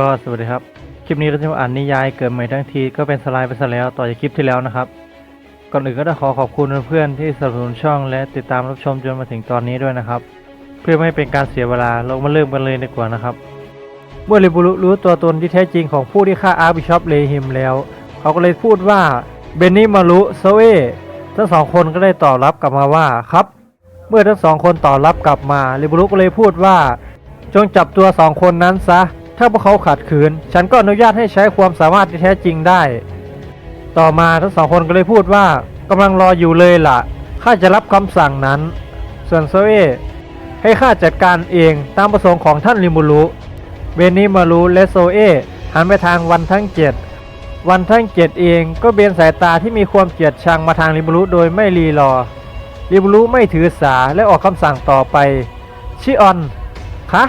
ก็สวัสดีครับ คลิปนี้เราจะมาอ่านนิยายเกิดใหม่ทั้งทีก็เป็นสไลด์ไปซะแล้วต่อจากคลิปที่แล้วนะครับ ก่อนอื่นก็ต้องขอขอบคุณเพื่อนๆที่สนับสนุนช่องและติดตามรับชมจนมาถึงตอนนี้ด้วยนะครับ เพื่อไม่ให้เป็นการเสียเวลาเรามาเริ่มกันเลยดีกว่านะครับ เมื่อริบุรุรู้ตัวตนที่แท้จริงของผู้ที่ฆ่าอาร์บิชอปเลฮิมแล้ว เขาก็เลยพูดว่าเบนนี่มารุโซเอทั้งสองคนก็ได้ตอบรับกลับมาว่าครับ เมื่อทั้งสองคนตอบรับกลับมาริบุรุก็เลยพูดว่า จงจับตัวสองคนนั้นซะ ถ้าพวกเขาขัดขืน ฉันก็อนุญาตให้ใช้ความสามารถที่แท้จริงได้ ต่อมาทั้งสองคนก็เลยพูดว่ากำลังรออยู่เลยล่ะข้าจะรับคำสั่งนั้น ส่วนโซเอให้ข้าจัดการเองตามประสงค์ของท่านริมูรุเบนิมารุและโซเอหันไปทางวันทั้งเจ็ดวันทั้งเจ็ดเองก็เบนสายตาที่มีความเกลียดชังมาทางริมูรุโดยไม่รีรอริมูรุไม่ถือสาและออกคำสั่งต่อไปชิออนคะ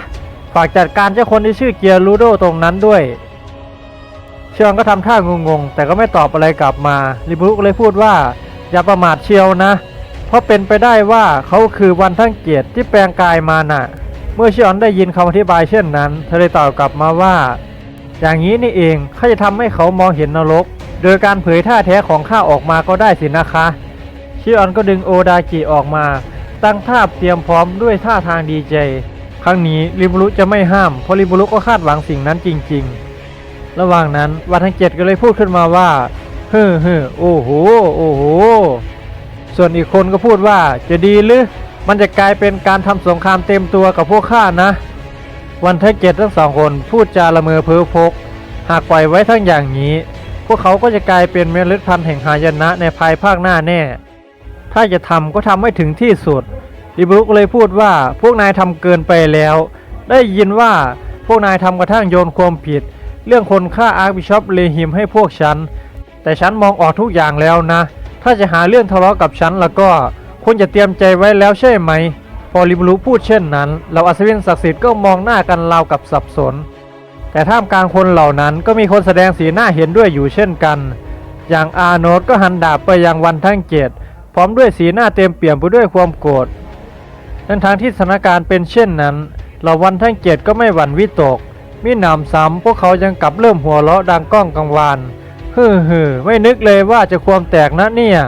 ฝากจัดการเจ้าคนที่ชื่อเกียร์ลูโดตรงนั้นด้วย เชียงก็ทำท่างงๆ แต่ก็ไม่ตอบอะไรกลับมาริบุรุกเลยพูดว่า อย่าประมาทเชียวนะ เพราะเป็นไปได้ว่าเขาคือวันทั้งเกียรติที่แปลงกายมาน่ะ เมื่อเชียงได้ยินคำอธิบายเช่นนั้น เธอเลยตอบกลับมาว่า อย่างนี้นี่เองข้าจะทำให้เขามองเห็นนรก โดยการเผยท่าแท้ของข้าออกมาก็ได้สินะคะชิออนก็ดึงโอดากิออกมา ตั้งท่าเตรียมพร้อมด้วยท่าทางดีใจ ครั้งนี้ริบุรุจะไม่ห้าม เพราะริบุรุก็คาดหวังสิ่งนั้นจริง ๆ ระหว่างนั้นวันทั้งเจ็ดก็เลยพูดขึ้นมาว่า เฮ้อเฮ้อโอ้โห โอ้โห ส่วนอีกคนก็พูดว่าจะดีหรือ มันจะกลายเป็นการทำสงครามเต็มตัวกับพวกข้านะ วันทั้งเจ็ดทั้งสองคนพูดจาละเมอเพ้อพก หากปล่อยไว้ทั้งอย่างนี้ พวกเขาก็จะกลายเป็นเมล็ดพันธุ์แห่งหายนะในภายภาคหน้าแน่ ถ้าจะทำก็ทำให้ถึงที่สุด ดิบรุกเลยพูดว่าพวกนายทำเกินไปแล้ว ได้ยินว่าพวกนายทำกระทั่งโยนความผิด เรื่องคนฆ่าอาร์บิชอปเลฮิมให้พวกฉัน แต่ฉันมองออกทุกอย่างแล้วนะ ถ้าจะหาเรื่องทะเลาะกับฉันแล้วก็คุณจะเตรียมใจไว้แล้วใช่ไหม พอริบรุพูดเช่นนั้นเราอัศวินศักดิ์สิทธิ์ก็มองหน้ากันราวกับสับสน แต่ท่ามกลางคนเหล่านั้นก็มีคนแสดงสีหน้าเห็นด้วยอยู่เช่นกัน อย่างอาโนตก็หันดาบไปยังวันทั้งเจ็ดพร้อมด้วยสีหน้าเต็มเปี่ยมไปด้วยความโกรธ ทั้งทางที่สถานการณ์เป็นเช่นนั้นเหล่าวันทั้งเจ็ดก็ไม่หวั่นวิตกมิหนำซ้ำพวกเขายังกลับเริ่มหัวเราะดังก้องกังวานฮึมฮึไม่นึกเลยว่าจะความแตกนะเนี่ย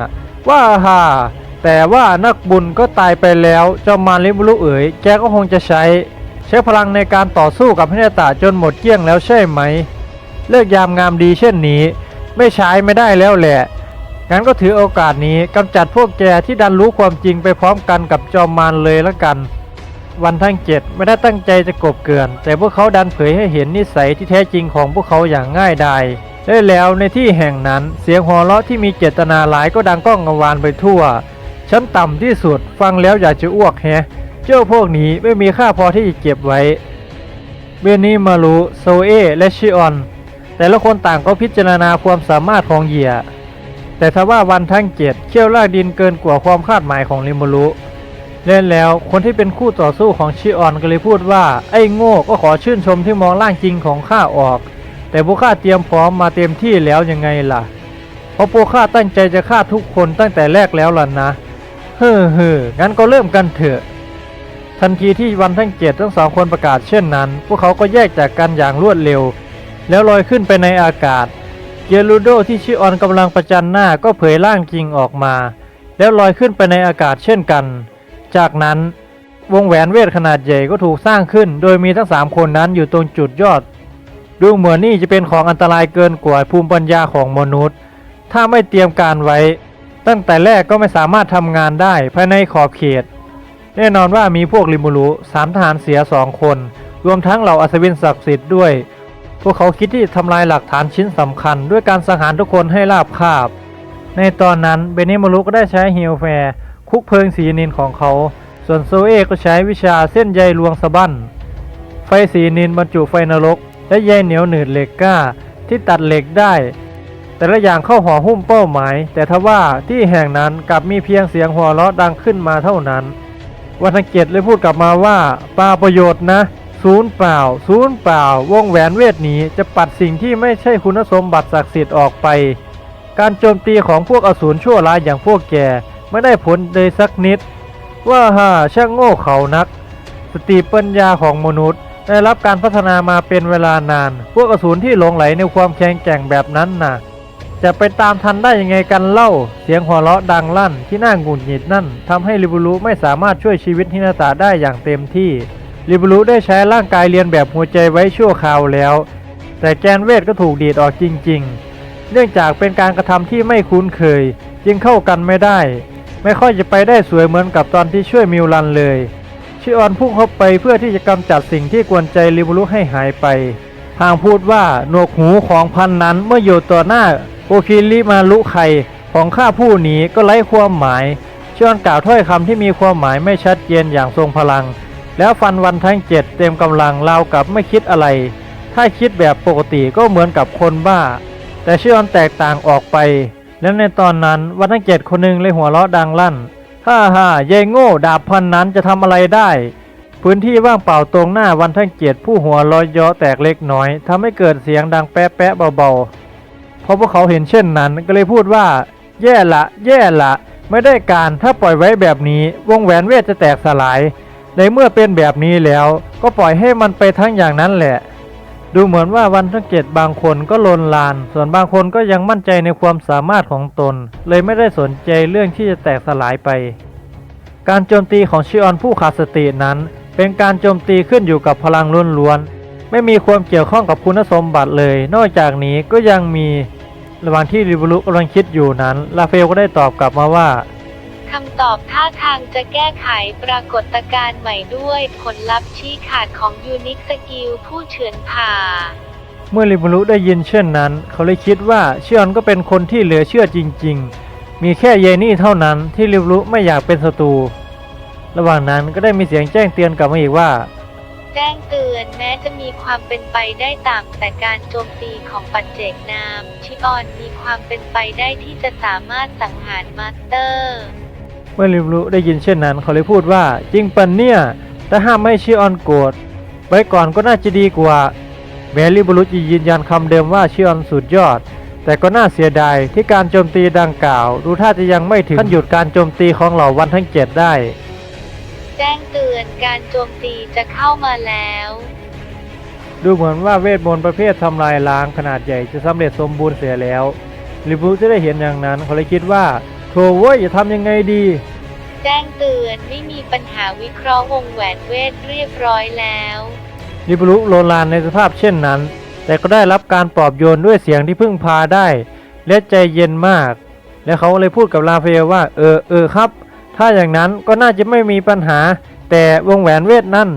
ว่าฮ่าแต่ว่านักบุญก็ตายไปแล้วเจ้ามารลิบุรุเอ๋ยแกก็คงจะใช้ ใช้พลังในการต่อสู้กับพิเนตาจนหมดเกลี้ยงแล้วใช่ไหม เลิกยามงามดีเช่นนี้ ไม่ใช้ไม่ได้แล้วแหละ งั้นก็ถือโอกาสนี้กำจัดพวกแกที่ดันรู้ความจริงไปพร้อมกันกับจอมมารเลยละกัน วันทั้งเจ็ดไม่ได้ตั้งใจจะกบเกลื่อนแต่พวกเขาดันเผยให้เห็นนิสัยที่แท้จริงของพวกเขาอย่างง่ายดายได้แล้วในที่แห่งนั้นเสียงหัวเราะที่มีเจตนาหลายก็ดังก้องกังวานไปทั่ว ชั้นต่ำที่สุดฟังแล้วอยากจะอ้วกแฮะ เจ้าพวกนี้ไม่มีค่าพอที่จะเก็บไว้เบนนี่มารุโซเอและชิออน แต่ละคนต่างก็พิจารณาความสามารถของเหยื่อ แต่ทว่าวันทั้งเจ็ดเขี้ยวลากดินเกินกว่าความคาดหมายของริมูรุเล่นแล้วคนที่เป็นคู่ต่อสู้ของชิออนก็เลยพูดว่า ไอ้โง่ก็ขอชื่นชมที่มองร่างจริงของข้าออก แต่พวกข้าเตรียมพร้อมมาเต็มที่แล้วยังไงล่ะ เพราะพวกข้าตั้งใจจะฆ่าทุกคนตั้งแต่แรกแล้วล่ะนะ เฮ้อเฮ้องั้นก็เริ่มกันเถอะ ทันทีที่วันทั้งเจ็ดทั้งสองคนประกาศเช่นนั้น พวกเขาก็แยกจากกันอย่างรวดเร็ว แล้วลอยขึ้นไปในอากาศ เกลูโดที่ชิออนกำลังประจันหน้าก็เผยร่างจริงออกมา แล้วลอยขึ้นไปในอากาศเช่นกัน จากนั้นวงแหวนเวทขนาดใหญ่ก็ถูกสร้างขึ้น โดยมีทั้งสามคนนั้นอยู่ตรงจุดยอด ดูเหมือนนี่จะเป็นของอันตรายเกินกว่าภูมิปัญญาของมนุษย์ ถ้าไม่เตรียมการไว้ ตั้งแต่แรกก็ไม่สามารถทำงานได้ภายในขอบเขต แน่นอนว่ามีพวกริมูรุสามทหารเสียสองคน รวมทั้งเหล่าอัศวินศักดิ์สิทธิ์ด้วย พวกเขาคิดที่จะทำลายหลักฐานชิ้นสำคัญ ด้วยการสังหารทุกคนให้ราบคาบ ในตอนนั้นเบนิมารุก็ได้ใช้ฮิลแฟร์คุกเพลิงสีนินของเขา ส่วนโซเอก็ใช้วิชาเส้นใยลวงสะบั้น ไฟสีนินบรรจุไฟนรก และใยเหนียวหนืดเหล็กกล้าที่ตัดเหล็กได้ แต่ละอย่างเข้าห่อหุ้มเป้าหมาย แต่ทว่าที่แห่งนั้นกลับมีเพียงเสียงหัวเราะดังขึ้นมาเท่านั้นวันทังเกตเลยพูดกลับมาว่าปาประโยชน์นะ ศูนย์เปล่า ศูนย์เปล่า วงแหวนเวทนี้จะปัดสิ่งที่ไม่ใช่คุณสมบัติศักดิ์สิทธิ์ออกไป การโจมตีของพวกอสูรชั่วร้ายอย่างพวกแกไม่ได้ผลเลยสักนิด ว่าฮ่าช่างโง่เขานัก สติปัญญาของมนุษย์ ได้รับการพัฒนามาเป็นเวลานาน พวกอสูรที่หลงไหลในความแข็งแกร่งแบบนั้นน่ะ จะไปตามทันได้ยังไงกันเล่า เสียงหัวเราะดังลั่นที่น่าหงุดหงิดนั่นทำให้ริบุรุไม่สามารถช่วยชีวิตฮินาตะได้อย่างเต็มที่ ริบุรุได้ใช้ร่างกายเรียนแบบหัวใจไว้ชั่วคราวแล้ว แต่แกนเวทก็ถูกดีดออกจริง ๆ เนื่องจากเป็นการกระทำที่ไม่คุ้นเคย จึงเข้ากันไม่ได้ ไม่ค่อยจะไปได้สวยเหมือนกับตอนที่ช่วยมิวรันเลยชิออนพุ่งเข้าไปเพื่อที่จะกำจัดสิ่งที่กวนใจริบุรุให้หายไปทางพูดว่าหนวกหูของพันนั้นเมื่ออยู่ต่อหน้าโอคิริมารุไคของข้าผู้นี้ก็ไร้ความหมายชิออนกล่าวถ้อยคำที่มีความหมายไม่ชัดเจนอย่างทรงพลัง แล้วฟันวันทั้งเจ็ดเต็มกำลังเรากับไม่คิดอะไร ถ้าคิดแบบปกติก็เหมือนกับคนบ้า แต่ชิออนแตกต่างออกไป และในตอนนั้นวันทั้งเจ็ดคนหนึ่งเลยหัวเราะดังลั่นฮ่าฮ่าเยายโง่ดาบพันนั้นจะทำอะไรได้ พื้นที่ว่างเปล่าตรงหน้าวันทั้งเกียรติผู้หัวลอยย้อแตกเล็กน้อยทำให้เกิดเสียงดังแป๊ะแป๊ะเบาๆพอพวกเขาเห็นเช่นนั้นก็เลยพูดว่า แย่ละ แย่ละ ไม่ได้การถ้าปล่อยไว้แบบนี้ วงแหวนเวทจะแตกสลาย ในเมื่อเป็นแบบนี้แล้วก็ปล่อยให้มันไปทั้งอย่างนั้นแหละ ดูเหมือนว่าวันทั้งเจ็ดบางคนก็ลนลาน ส่วนบางคนก็ยังมั่นใจในความสามารถของตน เลยไม่ได้สนใจเรื่องที่จะแตกสลายไป การโจมตีของชิออนผู้ขาดสตินั้น เป็นการโจมตีขึ้นอยู่กับพลังล้วนๆไม่มีความเกี่ยวข้องกับคุณสมบัติเลย นอกจากนี้ก็ยังมีระหว่างที่ริบุรุกำลังคิดอยู่นั้นลาเฟลก็ได้ตอบกลับมาว่า คำตอบท่าทางจะแก้ไขปรากฏการณ์ใหม่ด้วย ผลลัพธ์ชี้ขาดของยูนิคสกิลผู้เฉือนผ่า เมื่อริบุรุได้ยินเช่นนั้น เขาเลยคิดว่าชิออนก็เป็นคนที่เหลือเชื่อจริง ๆ มีแค่เยนี่เท่านั้นที่ริบุรุไม่อยากเป็นศัตรูระหว่างนั้นก็ได้มีเสียงแจ้งเตือนกลับมาอีกว่า แจ้งเตือนแม้จะมีความเป็นไปได้ต่ำแต่การโจมตีของปัจเจกนาม ชิออนมีความเป็นไปได้ที่จะสามารถสังหารมาสเตอร์ เมื่อริบุรุได้ยินเช่นนั้นเขาเลยพูดว่า จริงปันเนี่ยแต่ห้ามไม่ชิออนโกรธไว้ก่อนก็น่าจะดีกว่าแม้ริบุรุจะยืนยันคำเดิมว่าชิออนสุดยอด แต่ก็น่าเสียดายที่การโจมตีดังกล่าว ดูท่าจะยังไม่ถึงขั้นหยุดการโจมตีของเหล่าวันทั้งเจ็ดได้ แจ้งเตือนการโจมตีจะเข้ามาแล้ว ดูเหมือนว่าเวทมนต์ประเภททำลายล้างขนาดใหญ่จะสำเร็จสมบูรณ์เสียแล้วริบุรุจะได้เห็นอย่างนั้นเขาเลยคิดว่า โถเว้ยจะทำยังไงดี แจ้งเตือนไม่มีปัญหาวิเคราะห์วงแหวนเวทเรียบร้อยแล้วริบุรุโลลานในสภาพเช่นนั้น แต่ก็ได้รับการปลอบโยนด้วยเสียงที่พึ่งพาได้ และใจเย็นมาก และเขาเลยพูดกับลาเฟลว่า เออเออครับ ถ้าอย่างนั้นก็น่าจะไม่มีปัญหา แต่วงแหวนเวทนั่น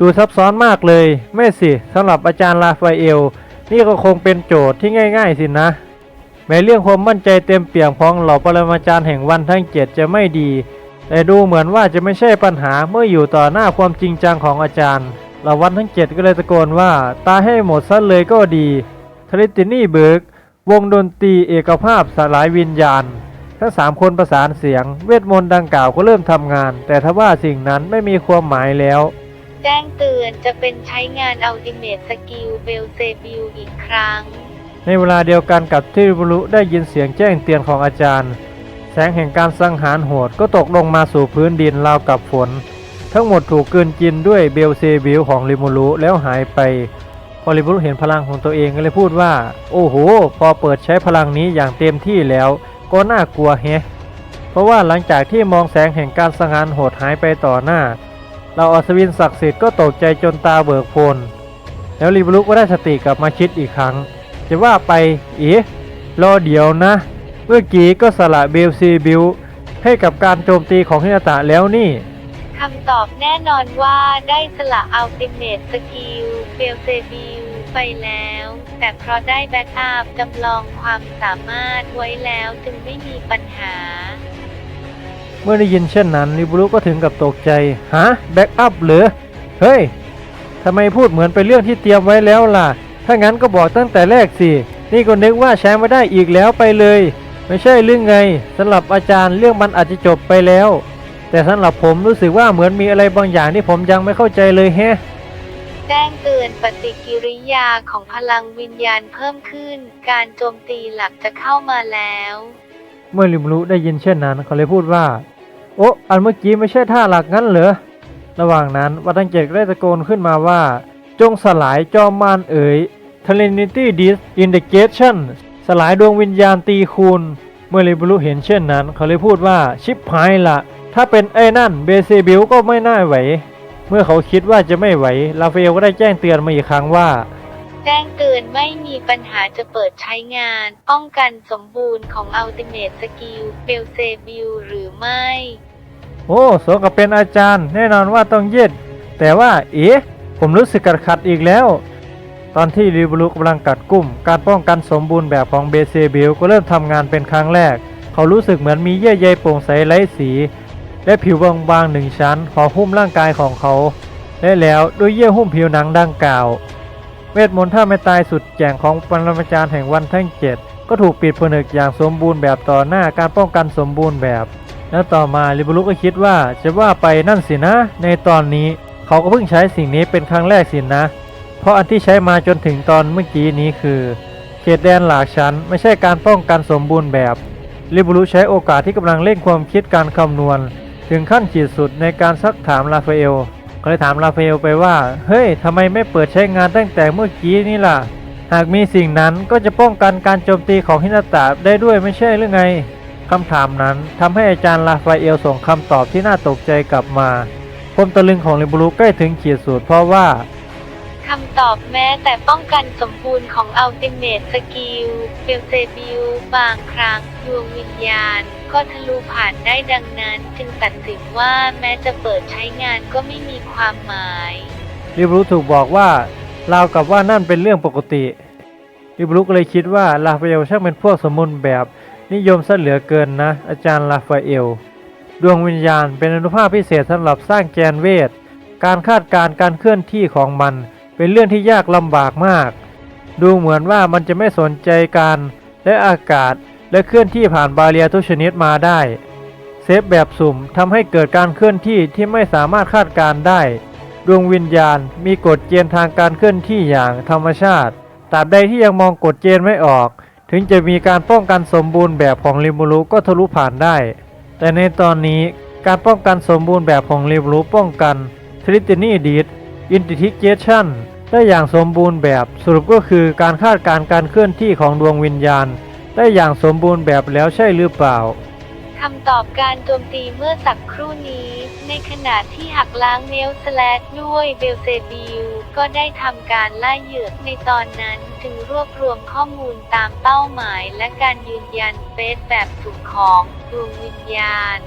ดูซับซ้อนมากเลย ไม่สิสำหรับอาจารย์ลาฟาเอล นี่ก็คงเป็นโจทย์ที่ง่าย ๆ สินะ แม้เรื่องความมั่นใจเต็มเปี่ยมของเหล่าปรมาจารย์แห่งวันทั้งเจ็ดจะไม่ดี แต่ดูเหมือนว่าจะไม่ใช่ปัญหาเมื่ออยู่ต่อหน้าความจริงจังของอาจารย์เหล่าวันทั้งเจ็ดก็เลยตะโกนว่าตายให้หมดซะเลยก็ดีทริตินี่เบิร์กวงดนตรีเอกภาพสลายวิญญาณ ทั้งสามคนประสานเสียง เวทมนต์ดังกล่าวก็เริ่มทำงาน แต่ทว่าสิ่งนั้นไม่มีความหมายแล้ว แจ้งเตือนจะเป็นใช้งานอัลติเม e สกิลเบลเซบิลอีกครั้ง ในเวลาเดียวกันกับที่บุรุได้ยินเสียงแจ้งเตือนของอาจารย์ แสงแห่งการสังหารโหดก็ตกลงมาสู่พื้นดินราวกับฝน ทั้งหมดถูกกืนกินด้วยเบลเซบิลของลิมูรุแล้วหายไปพอลิมูรุเห็นพลังของตัวเองก็เลยพูดว่า โอ้โห พอเปิดใช้พลังนี้อย่างเต็มที่แล้ว ก็น่ากลัวแฮะเพราะว่าหลังจากที่มองแสงแห่งการสังหารโหดหายไปต่อหน้าเราอัศวินศักดิ์สิทธิ์ก็ตกใจจนตาเบิกโพลนแล้วลิมูรุก็ได้สติกลับมาคิดอีกครั้ง จะว่าไปเอ๋รอเดี๋ยวนะ เมื่อกี้ก็สละเบลซีบิลให้กับการโจมตีของฮินาตะแล้วนี่คำตอบแน่นอนว่าได้สละอัลติเม e สกิลเบลเซบิลไปแล้ว แต่เพราะได้แบ็กอัพจำลองความสามารถไว้แล้วจึงไม่มีปัญหา เมื่อได้ยินเช่นนั้นริบุรุก็ถึงกับตกใจ ฮะ แบ็กอัพเหรอ เฮ้ยทำไมพูดเหมือนเป็นเรื่องที่เตรียมไว้แล้วล่ะ ถ้างั้นก็บอกตั้งแต่แรกสิ นี่ก็นึกว่าใช้ไม่ได้อีกแล้วไปเลย ไม่ใช่เรื่องไงสำหรับอาจารย์เรื่องมันอาจจะจบไปแล้ว แต่สำหรับผมรู้สึกว่าเหมือนมีอะไรบางอย่างที่ผมยังไม่เข้าใจเลยแฮะแจ้งเตือนปฏิกิริยาของพลังวิญญาณเพิ่มขึ้น การโจมตีหลักจะเข้ามาแล้ว เมื่อลิมรุได้ยินเช่นนั้นเขาเลยพูดว่า โอ้อันเมื่อกี้ไม่ใช่ท่าหลักงั้นเหรอระหว่างนั้นวัตังเจกได้ตะโกนขึ้นมาว่าจจงสลายจอมมารเอ๋ย Trinity Disintegration สลายดวงวิญญาณตีคูณ เมื่อลิบรุเห็นเช่นนั้น เขาเลยพูดว่าชิปหายละ ถ้าเป็นไอ้นั่นเบเซบิลก็ไม่น่าไหว เมื่อเขาคิดว่าจะไม่ไหว ลาเฟลก็ได้แจ้งเตือนมาอีกครั้งว่า แจ้งเตือนไม่มีปัญหาจะเปิดใช้งาน ป้องกันสมบูรณ์ของ Ultimate Skill เบลเซบิลหรือไม่ โอ้สมกับเป็นอาจารย์ แน่นอนว่าต้องเย็ด แต่ว่า เอ๊ะ ผมรู้สึกขัดขัดๆอีกแล้ว ตอนที่ริบรุกำลังกัดกุ้ม การป้องกันสมบูรณ์แบบของเบเซบิลก็เริ่มทำงานเป็นครั้งแรก เขารู้สึกเหมือนมีเยื่อใยโปร่งใสไร้สี และผิวบางๆหนึ่งชั้นห่อหุ้มร่างกายของเขาและแล้วด้วยเยื่อหุ้มผิวหนังดังกล่าว เวทมนต์ท่าไม่ตายสุดแจ่งของปรมาจารย์แห่งวันทั้งเจ็ดก็ถูกปิดผนึกอย่างสมบูรณ์แบบต่อหน้าการป้องกันสมบูรณ์แบบ แล้วต่อมาลิบรุก็คิดว่าจะว่าไปนั่นสินะ ในตอนนี้เขาก็เพิ่งใช้สิ่งนี้เป็นครั้งแรกสินะ เพราะอันที่ใช้มาจนถึงตอนเมื่อกี้นี้คือ เขตแดนหลากชั้น ไม่ใช่การป้องกันสมบูรณ์แบบลิบรุใช้โอกาสที่กำลังเร่งความคิดการคำนวณ ถึงขั้นขีดสุดในการซักถามลาฟาเอลก็เลยถามลาฟาเอลไปว่า เฮ้ยทำไมไม่เปิดใช้งานตั้งแต่เมื่อกี้นี่ล่ะ หากมีสิ่งนั้นก็จะป้องกันการโจมตีของฮินาตะได้ด้วยไม่ใช่หรือไงคำถามนั้นทำให้อาจารย์ลาฟาเอลส่งคำตอบที่น่าตกใจกลับมาความตะลึงของลิบรูใกล้ถึงขีดสุดเพราะว่า คำตอบแม้แต่ป้องกันสมบูรณ์ของ Ultimate Skill เบลเซบิลบางครั้งดวงวิญญาณ ก็ทะลุผ่านได้ดังนั้น จึงตัดสินว่าแม้จะเปิดใช้งานก็ไม่มีความหมายลิบรูถูกบอกว่าราวกับว่านั่นเป็นเรื่องปกติลิบรูก็เลยคิดว่าลาฟาเอลช่างเป็นพวกสมมุนแบบ นิยมซะเหลือเกินนะ อาจารย์ลาฟาเอล ดวงวิญญาณเป็นอนุภาพพิเศษสำหรับสร้างแกนเวทการคาดการณ์การเคลื่อนที่ของมัน เป็นเรื่องที่ยากลำบากมาก ดูเหมือนว่ามันจะไม่สนใจการและอากาศและเคลื่อนที่ผ่านบาเรียทุกชนิดมาได้ เซฟแบบสุ่มทำให้เกิดการเคลื่อนที่ที่ไม่สามารถคาดการได้ ดวงวิญญาณมีกฎเกณฑ์ทางการเคลื่อนที่อย่างธรรมชาติตราบใดที่ยังมองกฎเกณฑ์ไม่ออก ถึงจะมีการป้องกันสมบูรณ์แบบของริมูรุก็ทะลุผ่านได้ แต่ในตอนนี้การป้องกันสมบูรณ์แบบของริมูรุป้องกันทริตินีดีดอินติทิเกชัน ได้อย่างสมบูรณ์แบบสรุปก็คือการคาดการณ์การเคลื่อนที่ของดวงวิญญาณ ได้อย่างสมบูรณ์แบบแล้วใช่หรือเปล่าคำตอบการโจมตีเมื่อสักครู่นี้ ในขณะที่หักล้างเนลสแลดด้วยเบลเซบิลก็ได้ทำการล่าเหยื่อในตอนนั้นจึงรวบรวมข้อมูลตามเป้าหมายและการยืนยันเฟซแบบสุ่มของดวงวิญญาณ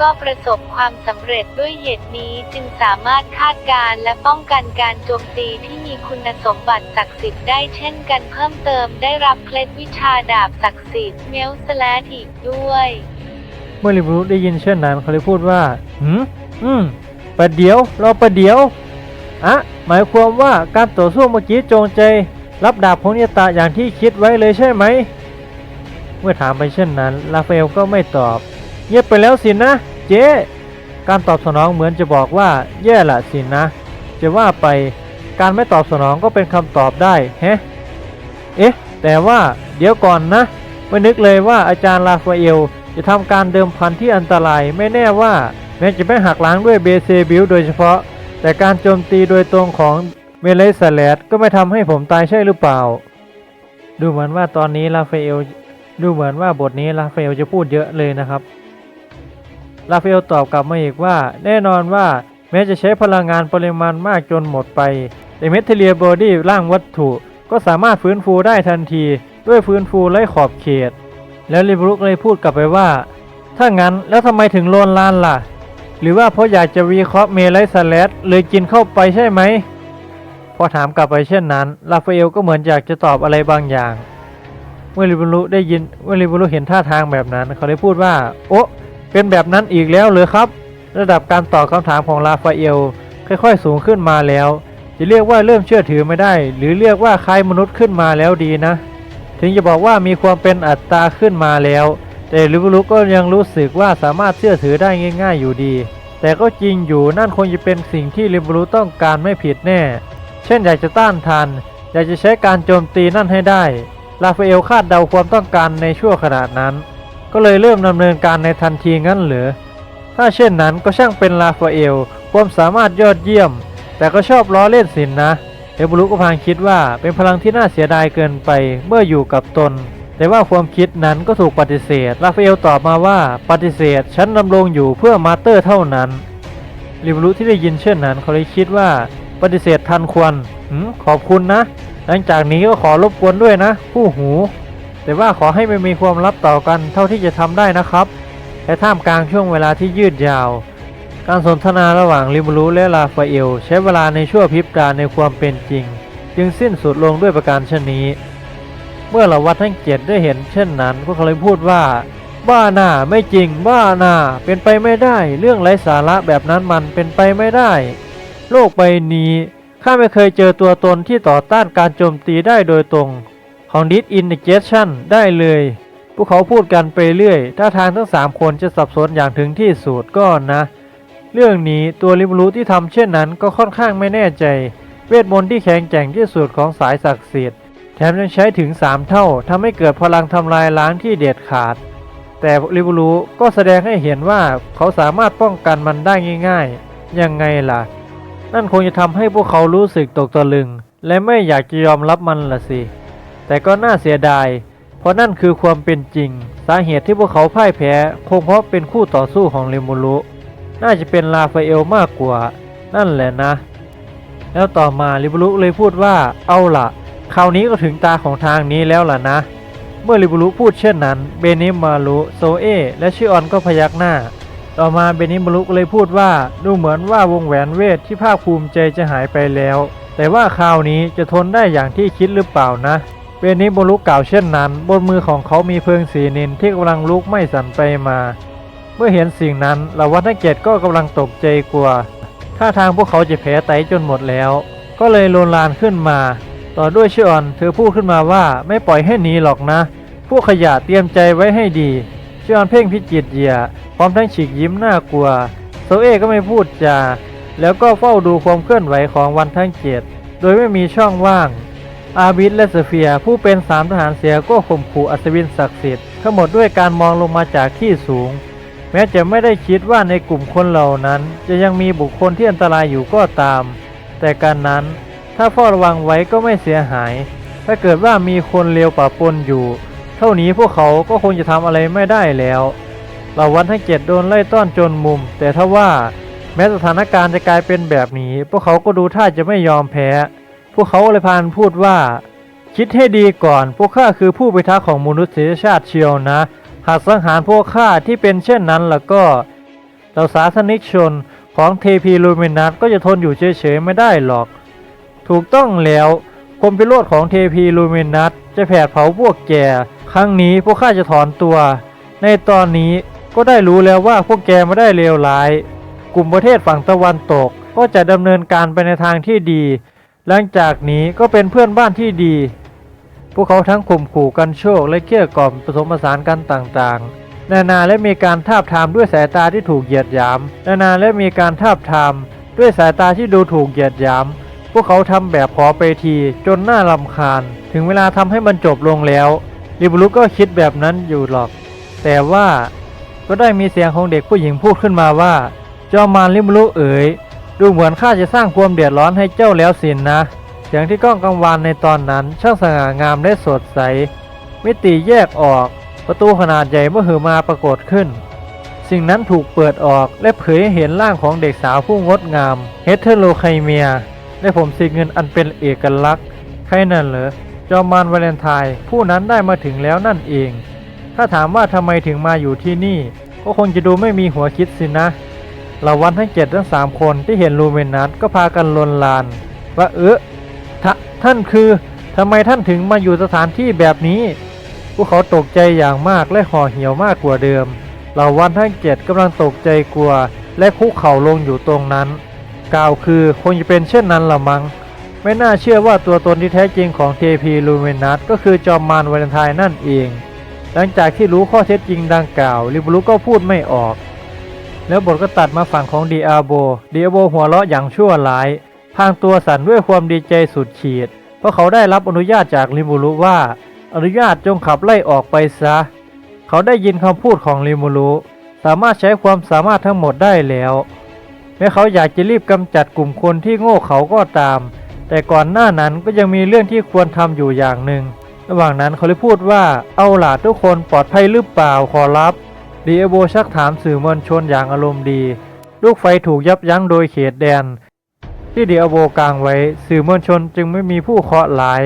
ก็ประสบความสำเร็จด้วยเหตุนี้จึงสามารถคาดการและป้องกันการโจมตีที่มีคุณสมบัติศักดิ์สิทธิ์ได้เช่นกันเพิ่มเติมได้รับเคล็ดวิชาดาบศักดิ์สิทธิ์เมลสแลดอีกด้วย เมื่อลิบรูได้ยินเช่นนั้นเขาเลยพูดว่าหืมอืมประเดี๋ยวรอประเดี๋ยวอะหมายความว่าการต่อสู้เมื่อกี้จงใจ รับดาบของเนยตาอย่างที่คิดไว้เลยใช่ไหม เมื่อถามไปเช่นนั้นลาฟาเอลก็ไม่ตอบ เงียบไปแล้วสินะ เจ๊ การตอบสนองเหมือนจะบอกว่า แย่ละสินะ จะว่าไป การไม่ตอบสนองก็เป็นคำตอบได้แฮะ เอ๊ะ แต่ว่า เดี๋ยวก่อนนะไม่นึกเลยว่าอาจารย์ลาฟาเอลจะทำการเดิมพันที่อันตรายไม่แน่ว่า แม้จะไม่หักล้างด้วยเบเซบิลโดยเฉพาะ แต่การโจมตีโดยตรงของเมเลสแลดก็ไม่ทำให้ผมตายใช่หรือเปล่า ดูเหมือนว่าตอนนี้ลาฟาเอลดูเหมือนว่าบทนี้ลาฟาเอลจะพูดเยอะเลยนะครับ ลาฟาเอลตอบกลับมาอีกว่า แน่นอนว่าแม้จะใช้พลังงานปริมาณมากจนหมดไป แต่เมทัลเลียบอดี้ร่างวัตถุ ก็สามารถฟื้นฟูได้ทันที ด้วยฟื้นฟูไร้ขอบเขต แล้วลิบรุกเลยพูดกลับไปว่า ถ้างั้นแล้วทำไมถึงโลนลานล่ะ หรือว่าเพราะอยากจะวีคราะห์เมลัยสแลดเลยกินเข้าไปใช่ไหมพอถามกลับไปเช่นนั้นลาฟาเอลก็เหมือนอยากจะตอบอะไรบางอย่าง เมื่อลิบรุได้ยินเมื่อลิบรุเห็นท่าทางแบบนั้น เขาได้พูดว่า โอ้ เป็นแบบนั้นอีกแล้วเหรอครับ ระดับการตอบคำถามของลาฟาเอลค่อยๆ สูงขึ้นมาแล้ว จะเรียกว่าเริ่มเชื่อถือไม่ได้ หรือเรียกว่าคล้ายมนุษย์ขึ้นมาแล้วดีนะ ถึงจะบอกว่ามีความเป็นอัตตาขึ้นมาแล้ว แต่ลิบรุก็ยังรู้สึกว่าสามารถเชื่อถือได้ง่าย ๆ อยู่ดี แต่ก็จริงอยู่นั่นคงจะเป็นสิ่งที่ลิบรุต้องการไม่ผิดแน่ เช่นอยากจะต้านทานอยากจะใช้การโจมตีนั่นให้ได้ลาฟาเอลคาดเดาความต้องการในช่วงขณะนั้น ก็เลยเริ่มดำเนินการในทันทีงั้นเหรือถ้าเช่นนั้นก็ช่างเป็นลาฟาเอลความสามารถยอดเยี่ยม แต่ก็ชอบล้อเล่นสินนะ เอบุรุก็พางคิดว่าเป็นพลังที่น่าเสียดายเกินไปเมื่ออยู่กับตน แต่ว่าความคิดนั้นก็ถูกปฏิเสธราฟาเอลตอบมาว่าปฏิเสธ ฉันดำรงอยู่เพื่อมาเตอร์เท่านั้นริบุรุที่ได้ยินเช่นนั้นเขาเลยคิดว่าปฏิเสธทันควรขอบคุณนะ หลังจากนี้ก็ขอรบกวนด้วยนะ ผู้หู แต่ว่าขอให้ไม่มีความลับต่อกันเท่าที่จะทำได้นะครับและท่ามกลางช่วงเวลาที่ยืดยาว การสนทนาระหว่างริมูรุและลาฟาเอล ใช้เวลาในชั่วพริบตาในความเป็นจริง จึงสิ้นสุดลงด้วยประการชนนี้ เมื่อเหล่าวัดทั้งเจ็ดได้เห็นเช่นนั้นพวกเขาเลยพูดว่า บ้าหน้าไม่จริง บ้าหน้าเป็นไปไม่ได้ เรื่องไร้สาระแบบนั้นมันเป็นไปไม่ได้ โลกใบนี้ข้าไม่เคยเจอตัวตนที่ต่อต้านการโจมตีได้โดยตรง ของดิสอินเจชันได้เลย พวกเขาพูดกันไปเรื่อย ถ้าทางทั้งสามคนจะสับสนอย่างถึงที่สุดก็นะ เรื่องนี้ตัวริมรู้ที่ทำเช่นนั้นก็ค่อนข้างไม่แน่ใจ เวทมนต์ที่แข็งแกร่งที่สุดของสายศักดิ์สิทธิ์แถมยังใช้ถึง 3 เท่าทำให้เกิดพลังทำลายล้างที่เด็ดขาด แต่ริบูรุก็แสดงให้เห็นว่าเขาสามารถป้องกันมันได้ง่ายๆ ยังไงล่ะ นั่นคงจะทำให้พวกเขารู้สึกตกตะลึง และไม่อยากจะยอมรับมันละสิ แต่ก็น่าเสียดาย เพราะนั่นคือความเป็นจริง สาเหตุที่พวกเขาพ่ายแพ้คงเพราะเป็นคู่ต่อสู้ของเรมูรุน่าจะเป็นลาฟาเอลมากกว่า นั่นแหละนะ แล้วต่อมาริบุรุเลยพูดว่าเอาล่ะคราวนี้ก็ถึงตาของทางนี้แล้วล่ะนะ เมื่อริบุรุพูดเช่นนั้น เบนิมารุโซเอและชิออนก็พยักหน้า ต่อมาเบนิมารุเลยพูดว่าดูเหมือนว่าวงแหวนเวทที่ภาคภูมิใจจะหายไปแล้ว แต่ว่าคราวนี้จะทนได้อย่างที่คิดหรือเปล่านะ เบนิมารุกล่าวเช่นนั้น บนมือของเขามีเพลิงสีนินที่กำลังลุกไหม้สั่นไปมา เมื่อเห็นสิ่งนั้นเหล่าวัฒนเกตก็กำลังตกใจกลัวท่าทางพวกเขาจะแพ้ไตจนหมดแล้ว ก็เลยโลนลานขึ้นมา ต่อด้วยเชิออนเธอพูดขึ้นมาว่าไม่ปล่อยให้หนีหรอกนะ พวกขยะเตรียมใจไว้ให้ดีเชิออนเพ่งพิจิตเหยียพร้อมทั้งฉีกยิ้มน่ากลัวโซเอก็ไม่พูดจาแล้วก็เฝ้าดูความเคลื่อนไหวของวันทั้งเจ็ดโดยไม่มีช่องว่าง อาบิสและเซเฟียผู้เป็นสามทหารเสียก็ข่มขู่อัศวินศักดิ์สิทธิ์ทั้งหมดด้วยการมองลงมาจากที่สูง แม้จะไม่ได้คิดว่าในกลุ่มคนเหล่านั้น จะยังมีบุคคลที่อันตรายอยู่ก็ตาม แต่การนั้นถ้าเฝ้าระวังไว้ก็ไม่เสียหาย ถ้าเกิดว่ามีคนเลวปะปนอยู่ เท่านี้พวกเขาก็คงจะทำอะไรไม่ได้แล้วเหล่าวันทั้งเจ็ดโดนไล่ต้อนจนมุม แต่ถ้าว่า แม้สถานการณ์จะกลายเป็นแบบนี้ พวกเขาก็ดูท่าจะไม่ยอมแพ้ พวกเขาเลยพานพูดว่า คิดให้ดีก่อน พวกข้าคือผู้พิทักษ์ของมนุษยชาติเชียวนะ หากสังหารพวกข้าที่เป็นเช่นนั้นแล้วก็เหล่าสาสนิกชนของเทพีลูมินัสก็จะทนอยู่เฉยๆไม่ได้หรอก ถูกต้องแล้วความพิโรธของเทพีลูมินัสจะแผดเผาพวกแก ครั้งนี้พวกข้าจะถอนตัว ในตอนนี้ก็ได้รู้แล้วว่าพวกแกไม่ได้เลวร้าย กลุ่มประเทศฝั่งตะวันตกก็จะดำเนินการไปในทางที่ดี หลังจากนี้ก็เป็นเพื่อนบ้านที่ดี พวกเขาทั้งข่มขู่กันโชคและเกลี้ยกล่อมผสมผสานกันต่างๆ นานาและมีการทาบทามด้วยสายตาที่ถูกเหยียดหยาม นานาและมีการทาบทาม ด้วยสายตาที่ดูถูกเหยียดหยาม พวกเขาทำแบบขอไปทีจนน่ารำคาญ ถึงเวลาทำให้มันจบลงแล้วริบุรุก็คิดแบบนั้นอยู่หรอก แต่ว่าก็ได้มีเสียงของเด็กผู้หญิงพูดขึ้นมาว่า จอมมารริบุรุเอ๋ย ดูเหมือนข้าจะสร้างความเดือดร้อนให้เจ้าแล้วสินนะ เสียงที่ก้องกังวานในตอนนั้นช่างสง่างามและสดใส มิติแยกออก ประตูขนาดใหญ่เมื่อหือมาปรากฏขึ้น สิ่งนั้นถูกเปิดออกและเผยให้เห็นร่างของเด็กสาวผู้งดงาม เฮเทโรไคเมีย และผมสีเงินอันเป็นเอกลักษณ์ ใครนั่นเหรอ จอมมารวาเลนไทน์ผู้นั้นได้มาถึงแล้วนั่นเอง ถ้าถามว่าทำไมถึงมาอยู่ที่นี่ ก็คงจะดูไม่มีหัวคิดสินะ เหล่าวันทั้งเจ็ดทั้งสามคนที่เห็นลูเมนัสก็พากันลนลาน ว่าเออทท่านคือทำไมท่านถึงมาอยู่สถานที่แบบนี้ พวกเขาตกใจอย่างมากและห่อเหี่ยวมากกว่าเดิมเหล่าวันทั้งเจ็ดกำลังตกใจกลัว และคุกเข่าลงอยู่ตรงนั้น กล่าวคือคงจะเป็นเช่นนั้นละมัง้งไม่น่าเชื่อว่าตัวตนที่แท้จริงของเทพีลูเมนัสก็คือจอมมารวาเลนไทน์นั่นเอง หลังจากที่รู้ข้อเท็จจริงดังกล่าวลิบรุก็พูดไม่ออก แล้วบทก็ตัดมาฝั่งของดีอาโบดีอาโบหัวเราะอย่างชั่วร้ายพางตัวสั่นด้วยความดีใจสุดขีด เพราะเขาได้รับอนุญาตจากลิมูรุว่า อนุญาตจงขับไล่ออกไปซะ เขาได้ยินคำพูดของลิมูรุสามารถใช้ความสามารถทั้งหมดได้แล้ว แม้เขาอยากจะรีบกำจัดกลุ่มคนที่โง่เขาก็ตาม แต่ก่อนหน้านั้นก็ยังมีเรื่องที่ควรทำอยู่อย่างหนึ่ง ระหว่างนั้นเขาเลยพูดว่า เอาล่ะทุกคนปลอดภัยหรือเปล่าขอรับ ดีเอโบชักถามสื่อมวลชนอย่างอารมณ์ดี ลูกไฟถูกยับยั้งโดยเขตแดน ที่ดีเอโบกางไว้ สื่อมวลชนจึงไม่มีผู้เคราะห์ร้าย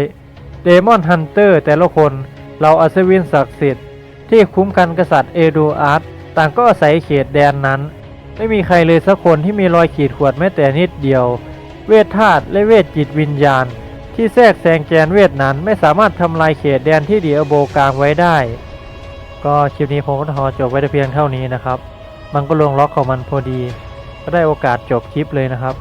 เดมอนฮันเตอร์แต่ละคนเราอัศวินศักดิ์สิทธิ์ที่คุ้มกันกษัตริย์เอโดอาร์ตต่างก็อาศัยเขตแดนนั้น ไม่มีใครเลยสักคนที่มีรอยขีดข่วนแม้แต่นิดเดียว เวทธาตุและเวทจิตวิญญาณ ที่แทรกแซงแกนเวทนั้นไม่สามารถทำลายเขตแดนที่ดีเอโบกางไว้ได้ ก็คลิปนี้ผมก็ทอจบไว้แต่เพียงเท่านี้นะครับ มันก็ลงล็อกของมันพอดี ก็ได้โอกาสจบคลิปเลยนะครับ